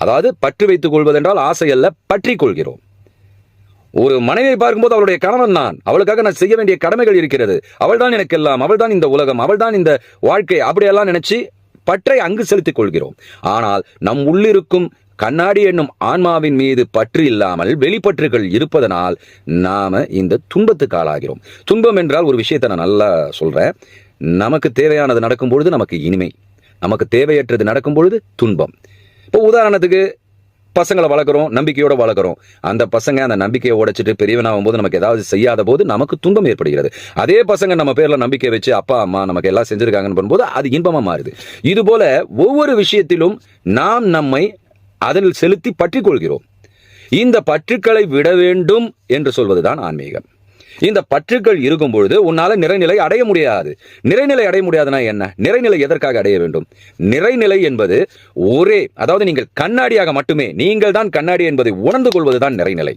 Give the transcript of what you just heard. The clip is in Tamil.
அதாவது பற்று வைத்துக் கொள்வதென்றால் ஆசை அல்ல பற்றி கொள்கிறோம். ஒரு மனைவியை பார்க்கும்போது அவளுடைய கணவன் நான். அவளுக்காக நான் செய்ய வேண்டிய கடமைகள் இருக்கிறது. அவள் தான் எனக்கு எல்லாம் அவள் தான் இந்த உலகம் அவள் தான் இந்த வாழ்க்கை அப்படியெல்லாம் நினைச்சு பற்றை அங்கு செலுத்திக் கொள்கிறோம். ஆனால் நம் உள்ளிருக்கும் கண்ணாடி என்னும் ஆன்மாவின் மீது பற்று இல்லாமல் வெளிப்பற்றுகள் இருப்பதனால் நாம இந்த துன்பத்துக்கு ஆளாகிறோம். துன்பம் என்றால் ஒரு விஷயத்தை நான் நல்லா சொல்றேன். நமக்கு தேவையானது நடக்கும் பொழுது நமக்கு இனிமை. நமக்கு தேவையற்றது நடக்கும் பொழுது துன்பம். இப்போ உதாரணத்துக்கு பசங்களை வளர்க்குறோம் நம்பிக்கையோட வளர்க்குறோம். அந்த பசங்க அந்த நம்பிக்கையை உடைச்சிட்டு பெரியவனாகும் போது நமக்கு ஏதாவது செய்யாத போது நமக்கு துன்பம் ஏற்படுகிறது. அதே பசங்க நம்ம பேரில் நம்பிக்கை வச்சு அப்பா அம்மா நமக்கு எல்லாம் செஞ்சுருக்காங்கன்னு பண்ணும்போது அது இன்பமாக மாறுது. இது போல ஒவ்வொரு விஷயத்திலும் நாம் நம்மை அதில் செலுத்தி பற்றி கொள்கிறோம். இந்த பற்றுக்களை விட வேண்டும் என்று சொல்வதுதான் ஆன்மீகம். இந்த பற்றுக்கள் இருக்கும் பொழுது உன்னால நிறைநிலை அடைய முடியாது. நிறைநிலை அடைய முடியாதுன்னா என்ன? நிறைநிலை எதற்காக அடைய வேண்டும்? நிறைநிலை என்பது ஒரே அதாவது நீங்கள் கண்ணாடியாக மட்டுமே நீங்கள் தான் கண்ணாடி என்பதை உணர்ந்து கொள்வதுதான் நிறைநிலை.